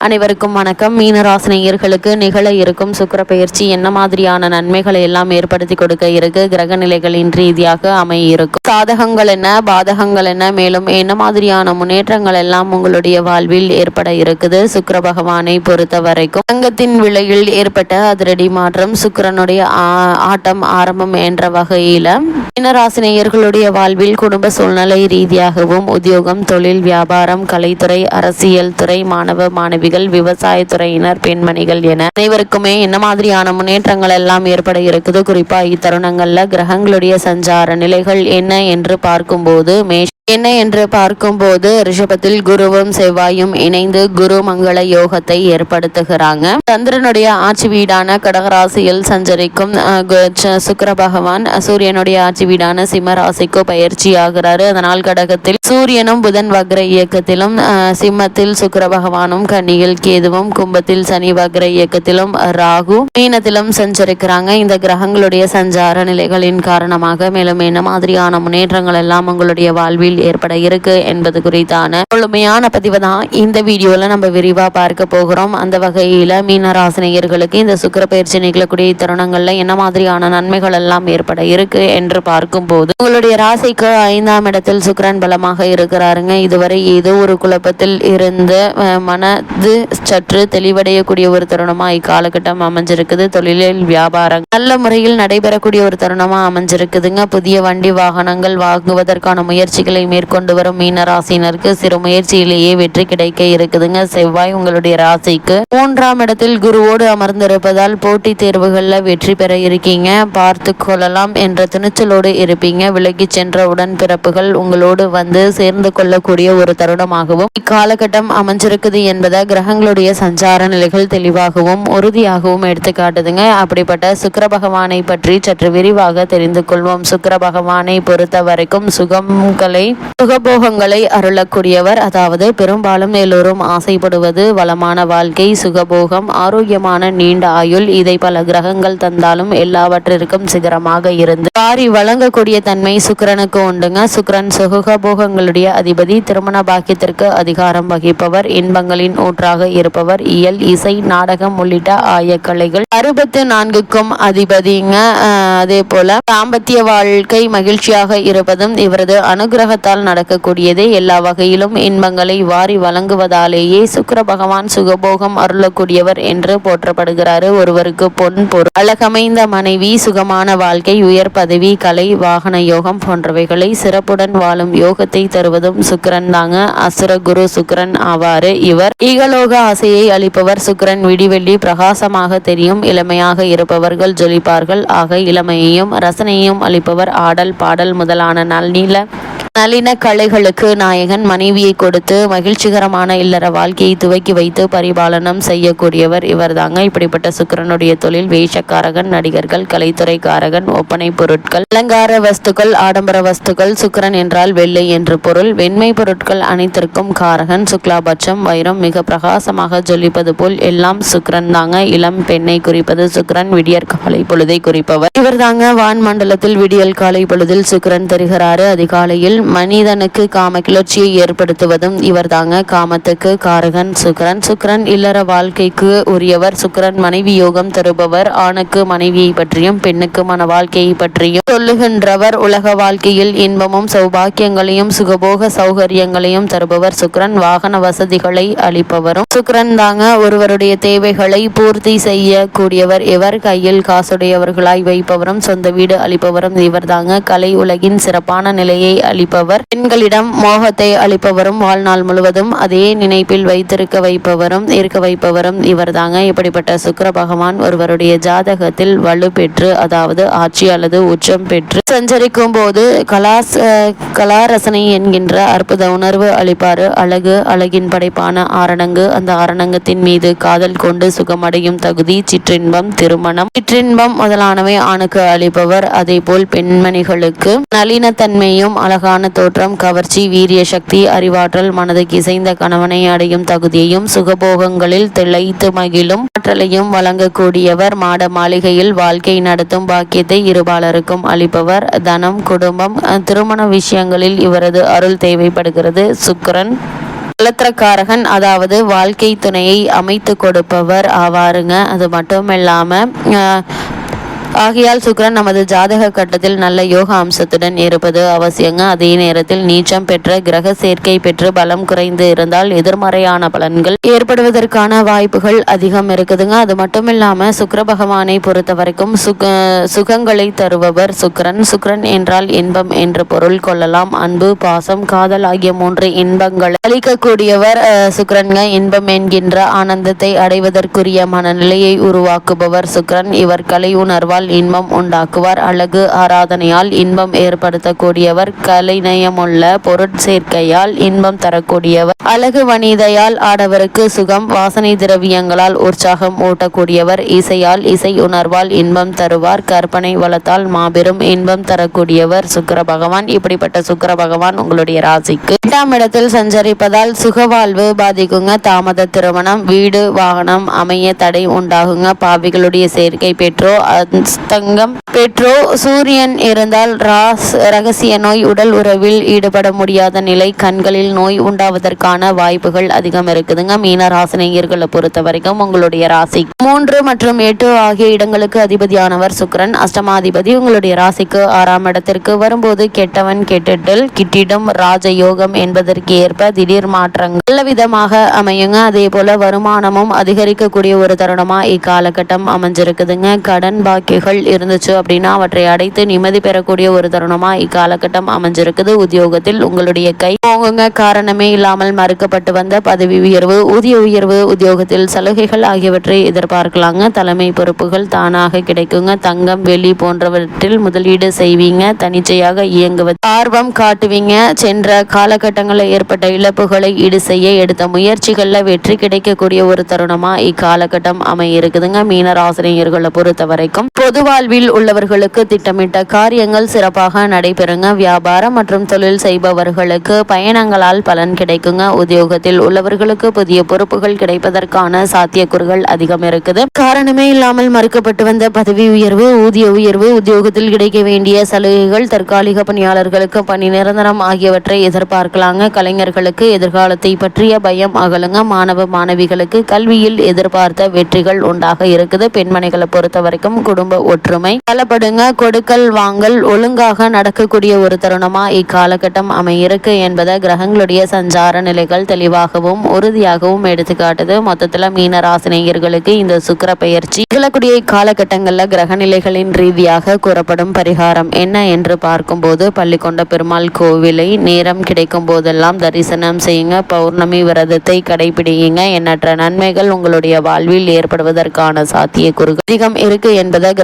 அனைவருக்கும் வணக்கம். மீனராசினியர்களுக்கு நிகழ இருக்கும் சுக்கிர பயிற்சி என்ன மாதிரியான நன்மைகளை எல்லாம் ஏற்படுத்தி கொடுக்க இருக்கு? கிரக நிலைகளின் ரீதியாக அமைய இருக்கும் சாதகங்கள் என்ன? பாதகங்கள் என்ன? மேலும் என்ன மாதிரியான முன்னேற்றங்கள் எல்லாம் உங்களுடைய வாழ்வில் ஏற்பட இருக்குது? சுக்கர பகவானை பொறுத்த வரைக்கும் தங்கத்தின் விலையில் ஏற்பட்ட அதிரடி மாற்றம் சுக்கிரனுடைய ஆட்டம் ஆரம்பம் என்ற வகையில மீனராசினியர்களுடைய வாழ்வில் குடும்ப சூழ்நிலை ரீதியாகவும் உத்தியோகம் தொழில் வியாபாரம் கலைத்துறை அரசியல் துறை மாணவ மாணவி மாணவிகள் விவசாயத்துறையினர் பெண்மணிகள் என அனைவருக்குமே என்ன மாதிரியான முன்னேற்றங்கள் எல்லாம் ஏற்பட இருக்குது குறிப்பா இத்தருணங்கள்ல கிரகங்களுடைய சஞ்சார நிலைகள் என்ன என்று பார்க்கும்போது மேஷ என்ன என்று பார்க்கும்போது ரிஷபத்தில் குருவும் செவ்வாயும் இணைந்து குரு மங்கள யோகத்தை ஏற்படுத்துகிறாங்க. சந்திரனுடைய ஆட்சி வீடான கடகராசியில் சஞ்சரிக்கும் சுக்கர பகவான் சூரியனுடைய ஆட்சி வீடான சிம்ம ராசிக்கு பயிற்சி ஆகிறாரு அதனால் கடகத்தில் சூரியனும் புதன் வக்ர இயக்கத்திலும் சிம்மத்தில் சுக்கர பகவானும் கன்னியில் கேதுவும் கும்பத்தில் சனி வக்ர இயக்கத்திலும் ராகு மீனத்திலும் சஞ்சரிக்கிறாங்க. இந்த கிரகங்களுடைய சஞ்சார நிலைகளின் காரணமாக மேலும் என்ன மாதிரியான முன்னேற்றங்கள் எல்லாம் உங்களுடைய வாழ்வில் ஏற்பட இருக்கு என்பது குறித்தான முழுமையான பதிவு தான் இந்த வீடியோல நம்ம விரிவா பார்க்க போகிறோம். அந்த வகையில மீனராசினியர்களுக்கு இந்த சுக்கிர பயிற்சி நிகழக்கூடிய தருணங்கள்ல என்ன மாதிரியான நன்மைகள் எல்லாம் ஏற்பட இருக்கு என்று பார்க்கும்போது உங்களுடைய ராசிக்கு ஐந்தாம் இடத்தில் சுக்கிரன் பலமாக இருக்கிறாருங்க. இதுவரை ஏதோ ஒரு குழப்பத்தில் இருந்து மனது சற்று தெளிவடையக்கூடிய ஒரு தருணமா இக்காலகட்டம் அமைஞ்சிருக்குது. தொழிலில் வியாபாரம் நல்ல முறையில் நடைபெறக்கூடிய ஒரு தருணமா அமைஞ்சிருக்குதுங்க. புதிய வண்டி வாகனங்கள் வாங்குவதற்கான முயற்சிகளை மேற்கொண்டு வரும் மீன ராசினருக்கு சிறு முயற்சியிலேயே வெற்றி கிடைக்க இருக்குதுங்க. செவ்வாய் உங்களுடைய ராசிக்கு மூன்றாம் இடத்தில் குருவோடு அமர்ந்திருப்பதால் போட்டித் தேர்வுகளில் வெற்றி பெற இருக்கீங்க. பார்த்து கொள்ளலாம் என்ற துணிச்சலோடு இருப்பீங்க. விலகி சென்ற பிறப்புகள் உங்களோடு வந்து சேர்ந்து கொள்ளக்கூடிய ஒரு தருணமாகவும் இக்காலகட்டம் அமைஞ்சிருக்குது என்பதை கிரகங்களுடைய சஞ்சார நிலைகள் தெளிவாகவும் உறுதியாகவும் எடுத்து காட்டுதுங்க. அப்படிப்பட்ட சுக்கர பகவானை பற்றி சற்று விரிவாக தெரிந்து கொள்வோம். சுக்கர பகவானை பொறுத்த வரைக்கும் சுகங்களை சுகபோகங்களை அருளக்கூடியவர் அதாவது பெரும்பாலும் எல்லோரும் ஆசைப்படுவது வளமான வாழ்க்கை சுகபோகம் ஆரோக்கியமான நீண்ட ஆயுள். இதை பல கிரகங்கள் தந்தாலும் எல்லாவற்றிற்கும் சிகரமாக இருந்து வாரி வழங்கக்கூடிய தன்மை சுக்கிரனுக்கு உண்டுங்க. சுக்கரன் சுகபோகங்களுடைய அதிபதி திருமண பாக்கியத்திற்கு அதிகாரம் வகிப்பவர் இன்பங்களின் ஊற்றாக இருப்பவர் இயல் இசை நாடகம் உள்ளிட்ட ஆயக்கலைகள் அறுபத்து நான்குக்கும் அதிபதிங்க. அதே போல தாம்பத்திய வாழ்க்கை மகிழ்ச்சியாக இருப்பதும் இவரது அனுகிரக அனுகிரகத்தால் நடக்கக்கூடியதே எல்லா வகையிலும் இன்பங்களை வாரி வழங்குவதாலேயே சுக்கிர பகவான் சுகபோகம் அருளக்கூடியவர் என்று போற்றப்படுகிறாரு. ஒருவருக்கு பொன் பொருள் அழகமைந்த மனைவி சுகமான வாழ்க்கை உயர் பதவி கலை வாகன யோகம் போன்றவைகளை சிறப்புடன் வாழும் யோகத்தை தருவதும் சுக்கரன் தாங்க. அசுர குரு சுக்கரன் ஆவாரு இவர். ஈகலோக ஆசையை அளிப்பவர் சுக்கரன். விடிவெள்ளி பிரகாசமாக தெரியும். இளமையாக இருப்பவர்கள் ஜொலிப்பார்கள். ஆக இளமையையும் ரசனையும் அளிப்பவர். ஆடல் பாடல் முதலான நல்நீள நளின கலைகளுக்கு நாயகன் மனைவியை கொடுத்து மகிழ்ச்சிகரமான இல்லற வாழ்க்கையை துவக்கி வைத்து பரிபாலனம் செய்யக்கூடியவர் இவர்தாங்க. இப்படிப்பட்ட சுக்கிரனுடைய தொழில் வேஷக்காரகன் நடிகர்கள் கலைத்துறைக்காரகன் ஒப்பனை பொருட்கள் அலங்கார வஸ்துக்கள் ஆடம்பர வஸ்துக்கள் சுக்கிரன் என்றால் வெள்ளை என்று பொருள். வெண்மை பொருட்கள் அனைத்திற்கும் காரகன். சுக்லாபட்சம் வைரம் மிக பிரகாசமாக ஜொலிப்பது போல் எல்லாம் சுக்கரன் தாங்க இளம் பெண்ணை குறிப்பது சுக்கரன் விடியற் காலை பொழுதை குறிப்பவர். இவர்தாங்க வான் மண்டலத்தில் விடியல் காலை பொழுதில் சுக்கிரன் தருகிறாரு. அதிகாலையில் மனிதனுக்கு காம கிளர்ச்சியை ஏற்படுத்துவதும் இவர்தாங்க. காமத்துக்கு காரகன் சுக்கிரன். சுக்கிரன் இல்லற வாழ்க்கைக்கு உரியவர். சுக்கரன் மனைவி யோகம் தருபவர். ஆணுக்கு மனைவியை பற்றியும் பெண்ணுக்கு மன வாழ்க்கையை பற்றியும் சொல்லுகின்றவர். உலக வாழ்க்கையில் இன்பமும் சௌபாக்கியங்களையும் சுகபோக சௌகரியங்களையும் தருபவர் சுக்கரன். வாகன வசதிகளை அளிப்பவரும் சுக்கரன் தாங்க. ஒருவருடைய தேவைகளை பூர்த்தி செய்யக்கூடியவர் இவர். கையில் காசுடையவர்களாய் வைப்பவரும் சொந்த வீடு அளிப்பவரும் இவர்தாங்க. கலை உலகின் சிறப்பான நிலையை வைப்பவர். பெண்களிடம் மோகத்தை அளிப்பவரும் வாழ்நாள் முழுவதும் அதே நினைப்பில் வைத்திருக்க வைப்பவரும் இருக்க வைப்பவரும் இவர்தாங்க. இப்படிப்பட்ட சுக்கர பகவான் ஒருவருடைய ஜாதகத்தில் வலு பெற்று அதாவது ஆட்சி அல்லது உச்சம் பெற்று சஞ்சரிக்கும் போது கலாஸ் கலாரசனை என்கின்ற அற்புத உணர்வு அளிப்பாரு. அழகு அழகின் படைப்பான ஆரணங்கு. அந்த ஆரணங்கத்தின் மீது காதல் கொண்டு சுகமடையும் தகுதி சிற்றின்பம் திருமணம். சிற்றின்பம் முதலானவை ஆணுக்கு அளிப்பவர். அதே போல் பெண்மணிகளுக்கு நளினத்தன்மையும் அழகான தோற்றம் கவர்ச்சி வீரிய சக்தி அறிவாற்றல் மனதுக்கு இசைந்த கணவனை அடையும் தகுதியையும் சுகபோகங்களில் திளைத்து மகிழும் ஆற்றலையும் வழங்கக்கூடியவர். மாட மாளிகையில் வாழ்க்கை நடத்தும் பாக்கியத்தை இருபாலருக்கும் அளிப்பவர். தனம் குடும்பம் திருமண விஷயங்களில் இவரது அருள் தேவைப்படுகிறது. சுக்கரன் கலத்திரக்காரகன் அதாவது வாழ்க்கை துணையை அமைத்து கொடுப்பவர் ஆவாருங்க. அது மட்டும் இல்லாமல் ஆகையால் சுக்கரன் நமது ஜாதக கட்டத்தில் நல்ல யோக அம்சத்துடன் இருப்பது அவசியங்க. அதே நேரத்தில் நீச்சம் பெற்ற கிரக சேர்க்கை பெற்று பலம் குறைந்து இருந்தால் எதிர்மறையான பலன்கள் ஏற்படுவதற்கான வாய்ப்புகள் அதிகம் இருக்குதுங்க. அது மட்டும் இல்லாம சுக்கிர பகவானை பொறுத்த வரைக்கும் சுக சுகங்களை தருபவர் சுக்கரன். சுக்கரன் என்றால் இன்பம் என்று பொருள் கொள்ளலாம். அன்பு பாசம் காதல் ஆகிய மூன்று இன்பங்களை அளிக்கக்கூடியவர் சுக்கரன்க இன்பம் என்கின்ற ஆனந்தத்தை அடைவதற்குரிய மனநிலையை உருவாக்குபவர் சுக்கரன். இவர் கலை உணர்வால் இன்பம் உண்டாக்குவார். அழகு ஆராதனையால் இன்பம் ஏற்படுத்தக்கூடியவர். கலைநயமுள்ள பொருட்சேர்க்கையால் இன்பம் தரக்கூடியவர். அழகு வனிதையால் ஆடவருக்கு சுகம். வாசனை திரவியங்களால் உற்சாகம் ஊட்டக்கூடியவர். இசையால் இசை உணர்வால் இன்பம் தருவார். கற்பனை வளத்தால் மாபெரும் இன்பம் தரக்கூடியவர். சுக்கர பகவான். இப்படிப்பட்ட சுக்கர பகவான் உங்களுடைய ராசிக்கு. எட்டாம் இடத்தில் சஞ்சரிப்பதால் சுகவாழ்வு பாதிக்குங்க. தாமத திருமணம் வீடு வாகனம் அமைய தடை உண்டாகுங்க. பாவிகளுடைய சேர்க்கை பெற்றோ தங்கம். பெற்றோ சூரியன் இருந்தால் ராஸ் ரகசிய நோய் உடல் உறவில் ஈடுபட முடியாத நிலை கண்களில் நோய் உண்டாவதற்கான வாய்ப்புகள் அதிகம் இருக்குதுங்க. மீன ராசினியர்களை பொறுத்த வரைக்கும் உங்களுடைய ராசி. மூன்று மற்றும் எட்டு ஆகிய இடங்களுக்கு அதிபதியானவர் சுக்கிரன். அஷ்டமாதிபதி உங்களுடைய ராசிக்கு ஆறாம் இடத்திற்கு வரும்போது கெட்டவன் கெட்டிட்டல் கிட்டிடும் ராஜயோகம் என்பதற்கு ஏற்ப திடீர் மாற்றங்கள். நல்ல விதமாக அமையுங்க. அதே போல வருமானமும் அதிகரிக்கக்கூடிய ஒரு தருணமா இக்காலகட்டம் அமைஞ்சிருக்குதுங்க. கடன் பாக்கிகள் இருந்துச்சு அப்படின்னா அவற்றை அடைத்து நிம்மதி பெறக்கூடிய ஒரு தருணமா இக்காலகட்டம் அமைஞ்சிருக்குது. உத்தியோகத்தில் உங்களுடைய கை ஓங்குங்க. காரணமே இல்லாமல் மறுக்கப்பட்டு வந்த பதவி உயர்வு ஊதிய உயர்வு உத்தியோகத்தில் சலுகைகள் ஆகியவற்றை எதிர்பார்க்கலாங்க. தலைமை பொறுப்புகள் தானாக கிடைக்குங்க. தங்கம் வெள்ளி போன்றவற்றில் முதலீடு செய்வீங்க. தனிச்சையாக இயங்குவது ஆர்வம் காட்டுவீங்க. சென்ற காலகட்டங்களில் ஏற்பட்ட இழப்புகளை ஈடு செய்ய எடுத்த முயற்சிகளில் வெற்றி கிடைக்கக்கூடிய ஒரு தருணமா இக்காலகட்டம் அமைய இருக்குதுங்க மீனராசினியர்களை பொறுத்த வரைக்கும் பொது வாழ்வில் உள்ளவர்களுக்கு திட்டமிட்ட காரியங்கள் சிறப்பாக நடைபெறுங்க. வியாபாரம் மற்றும் தொழில் செய்பவர்களுக்கு பயணங்களால் பலன் கிடைக்குங்க. உத்தியோகத்தில் உள்ளவர்களுக்கு புதிய பொறுப்புகள் கிடைப்பதற்கான சாத்தியக்கூறுகள் அதிகம் இருக்குது. காரணமே இல்லாமல் மறுக்கப்பட்டு வந்த பதவி உயர்வு ஊதிய உயர்வு உத்தியோகத்தில் கிடைக்க வேண்டிய சலுகைகள் தற்காலிக பணியாளர்களுக்கு பணி நிரந்தரம் ஆகியவற்றை எதிர்பார்க்கலாங்க. கலைஞர்களுக்கு எதிர்காலத்தை பற்றிய பயம் அகலுங்க. மாணவ மாணவிகளுக்கு கல்வியில் எதிர்பார்த்த வெற்றிகள் உண்டாக இருக்குது. பெண்மணிகளை பொறுத்த வரைக்கும் குடும்ப ஒற்றுமை. பலப்படுங்க கொடுக்கல் வாங்கல் ஒழுங்காக நடக்கக்கூடிய ஒரு தருணமா இக்காலகட்டம் அமையிருக்கு என்பதை கிரகங்களுடைய சஞ்சார நிலைகள் தெளிவாகவும் உறுதியாகவும் எடுத்துக்காட்டுது. மொத்தத்துல மீன ராசினியர்களுக்கு இந்த சுக்கர பெயர்ச்சி நிகழக்கூடிய இக்காலகட்டங்கள்ல கிரக நிலைகளின் ரீதியாக கூறப்படும் பரிகாரம் என்ன என்று பார்க்கும்போது பள்ளிக்கொண்ட பெருமாள் கோவிலை நேரம் கிடைக்கும் போதெல்லாம் தரிசனம் செய்யுங்க. பௌர்ணமி விரதத்தை கடைபிடியுங்க. எண்ணற்ற நன்மைகள் உங்களுடைய வாழ்வில் ஏற்படுவதற்கான சாத்தியக்கூறுகள் அதிகம் இருக்கு என்பதை